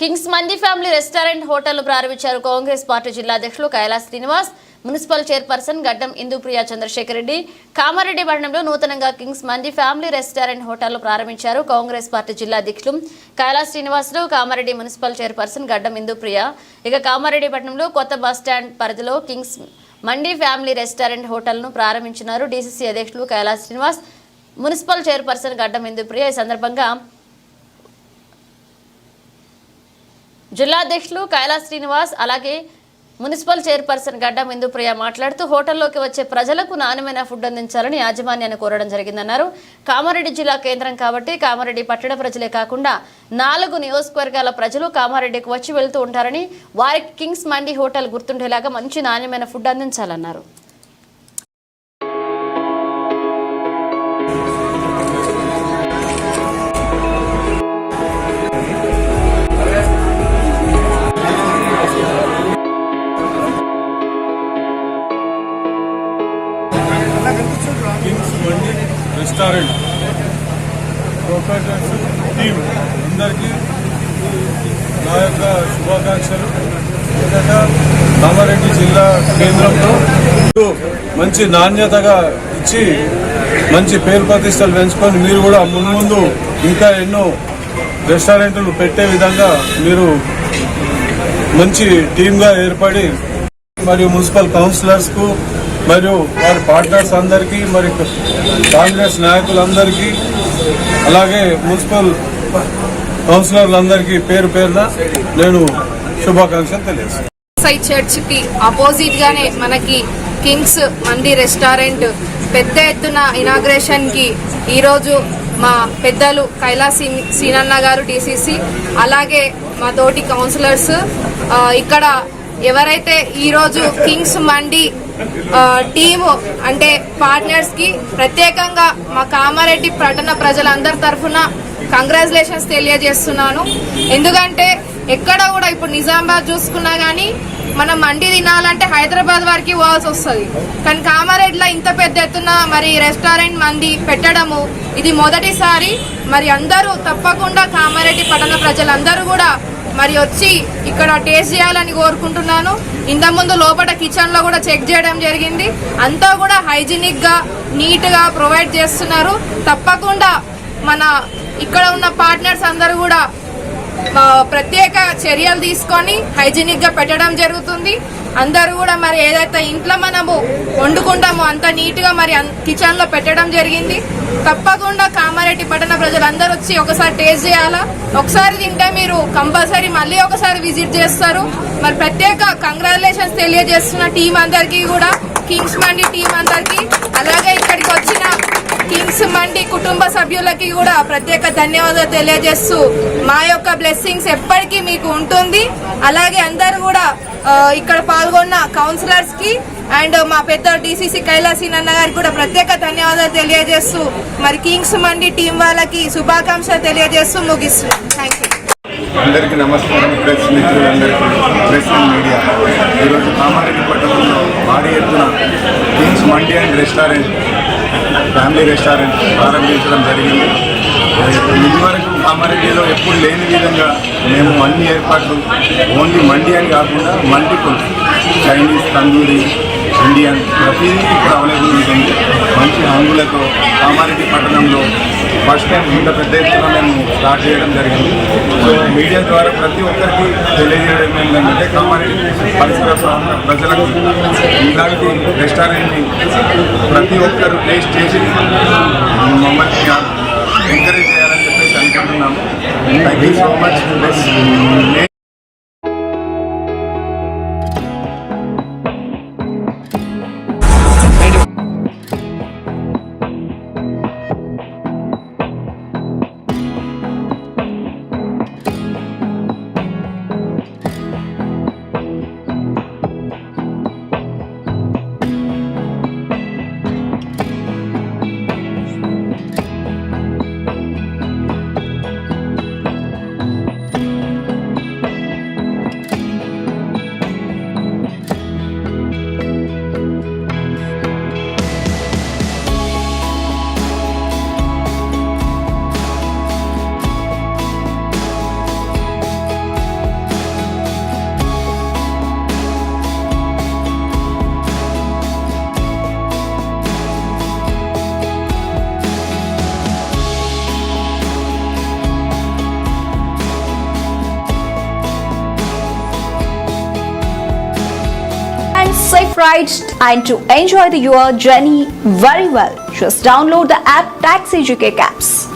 Kings మంది family restaurant hotel ప్రారంభించారు Congress party జిల్లా అధ్యక్షులు కైలాస్ శ్రీనివాస్ మున్సిపల్ చైర్పర్సన్ గడ్డం ఇందుప్రియ చంద్రశేఖర్ రెడ్డి కామారెడ్డి పట్టణంలో నూతనంగా కింగ్స్ మంది ఫ్యామిలీ రెస్టారెంట్ హోటల్ ప్రారంభించారు కాంగ్రెస్ పార్టీ జిల్లా అధ్యక్షులు కైలాస్ శ్రీనివాసులు కామారెడ్డి మున్సిపల్ చైర్పర్సన్ గడ్డం ఇందుప్రియ. ఇక కామారెడ్డి పట్టణంలో కొత్త బస్టాండ్ పరిధిలో కింగ్స్ మండి ఫ్యామిలీ రెస్టారెంట్ హోటల్ను ప్రారంభించినారు డీసీసీ అధ్యక్షులు కైలాస్ శ్రీనివాస్ మున్సిపల్ చైర్పర్సన్ గడ్డం ఇందుప్రియ. ఈ సందర్భంగా జిల్లా అధ్యక్షులు కైలాస్ శ్రీనివాస్ అలాగే మున్సిపల్ చైర్పర్సన్ గడ్డ ఇందుప్రియ మాట్లాడుతూ హోటల్లోకి వచ్చే ప్రజలకు నాణ్యమైన ఫుడ్ అందించాలని యాజమాన్యాన్ని కోరడం జరిగిందన్నారు. కామారెడ్డి జిల్లా కేంద్రం కాబట్టి కామారెడ్డి పట్టణ ప్రజలే కాకుండా నాలుగు నియోజకవర్గాల ప్రజలు కామారెడ్డికి వచ్చి వెళ్తూ ఉంటారని వారికి కింగ్స్ మండీ హోటల్ గుర్తుండేలాగా మంచి నాణ్యమైన ఫుడ్ అందించాలన్నారు. రెస్టారెంట్ ప్రొపరేటర్స్ టీమ్ అందరికీ నా యొక్క శుభాకాంక్షలు. ఎందుకంటే కామారెడ్డి జిల్లా కేంద్రంలో మంచి నాణ్యతగా ఇచ్చి మంచి పేరు ప్రతిష్టలు పెంచుకొని మీరు కూడా ముందు ముందు ఇంకా ఎన్నో రెస్టారెంట్లు పెట్టే విధంగా మీరు మంచి టీమ్గా ఏర్పడి మరియు మున్సిపల్ కౌన్సిలర్స్కు మరియు వారి పార్ట్నర్స్ అందరికీ మరి కాంగ్రెస్ నాయకులందరికీ అలాగే మున్సిపల్ కౌన్సిలర్లందరికీ పేరు పేరున నేను శుభాకాంక్షలు తెలియజేస్తాను చర్చ్కి అపోజిట్ గానే మనకి కింగ్స్ మండి రెస్టారెంట్ పెద్ద ఎత్తున ఇనాగ్రేషన్కి ఈరోజు మా పెద్దలు కైలాస్ సీనన్న గారు టీసీసీ అలాగే మా తోటి కౌన్సిలర్స్ ఇక్కడ ఎవరైతే ఈరోజు కింగ్స్ మండి టీము అంటే పార్ట్నర్స్కి ప్రత్యేకంగా మా కామారెడ్డి పట్టణ ప్రజలందరి తరఫున కంగ్రాచులేషన్స్ తెలియజేస్తున్నాను. ఎందుకంటే ఎక్కడ కూడా ఇప్పుడు నిజామాబాద్ చూసుకున్నా కానీ మనం మండి తినాలంటే హైదరాబాద్ వరకు పోవాల్సి వస్తుంది. కానీ కామారెడ్డిలో ఇంత పెద్ద ఎత్తున మరి రెస్టారెంట్ మంది పెట్టడము ఇది మొదటిసారి. మరి అందరూ తప్పకుండా కామారెడ్డి పట్టణ ప్రజలందరూ కూడా మరి వచ్చి ఇక్కడ టేస్ట్ చేయాలని కోరుకుంటున్నాను. ఇంతకుముందు లోపల కిచెన్లో కూడా చెక్ చేయడం జరిగింది. అంతా కూడా హైజీనిక్గా నీట్గా ప్రొవైడ్ చేస్తున్నారు. తప్పకుండా మన ఇక్కడ ఉన్న పార్ట్నర్స్ అందరూ కూడా ప్రత్యేక చర్యలు తీసుకొని హైజీనిక్గా పెట్టడం జరుగుతుంది. అందరూ కూడా మరి ఏదైతే ఇంట్లో మనము వండుకుంటామో అంత నీట్గా మరి కిచెన్లో పెట్టడం జరిగింది. తప్పకుండా కామారెడ్డి పట్టణ ప్రజలందరూ వచ్చి ఒకసారి టేస్ట్ చేయాలా? ఒకసారి తింటే మీరు కంపల్సరీ మళ్ళీ ఒకసారి విజిట్ చేస్తారు. మరి ప్రత్యేక కంగ్రాచులేషన్స్ తెలియజేస్తున్న టీం అందరికీ కూడా కింగ్స్ మండి టీం అందరికీ అలాగే కింగ్స్ మండి కుటుంబ సభ్యులకి కూడా ప్రత్యేక ధన్యవాదాలు తెలియజేస్తూ మా యొక్క బ్లెస్సింగ్స్ ఎప్పటికీ మీకు ఉంటుంది. అలాగే అందరు కూడా ఇక్కడ పాల్గొన్న కౌన్సిలర్స్కి అండ్ మా పెద్ద డిసిసి కైలాసి నన్న గారికి కూడా ప్రత్యేక ధన్యవాదాలు తెలియజేస్తూ మరి కింగ్స్ మండి టీం వాళ్ళకి శుభాకాంక్షలు తెలియజేస్తూ ముగిస్తున్నాం. థ్యాంక్ యూ అందరికీ నమస్కారం ప్రెస్ మిత్రులందరికీ ప్రెస్ అండ్ మీడియా. ఈరోజు కామారెడ్డి పట్టణంలో భారీ ఎత్తున kings mandi and restaurant family restaurant ప్రారంభించడం జరిగింది. ఇదివరకు కామారెడ్డిలో ఎప్పుడు లేని విధంగా మేము అన్ని ఏర్పాట్లు ఓన్లీ మండి అని కాకుండా మల్టిపుల్ చైనీస్ తందూరి ఇండియన్ ప్రతిదీ ఇప్పుడు అవైలబుల్ ఉంటుంది. మంచి హంగులతో కామారెడ్డి పట్టణంలో ఫస్ట్ టైం ఇంత పెద్ద ఎత్తున మేము స్టార్ట్ చేయడం జరిగింది. సో మీడియా ద్వారా ప్రతి ఒక్కరికి తెలియజేయడం ఏంటంటే కామారెడ్డి పరిసర ప్రజలకు ఇలాంటి రెస్టారెంట్ని ప్రతి ఒక్కరు టేస్ట్ చేసి మమ్మల్ని ఎంకరేజ్ చేయాలని చెప్పేసి అనుకుంటున్నాము. Thank you so much and to enjoy the, your journey very well. Just download the app Taxi GK Caps.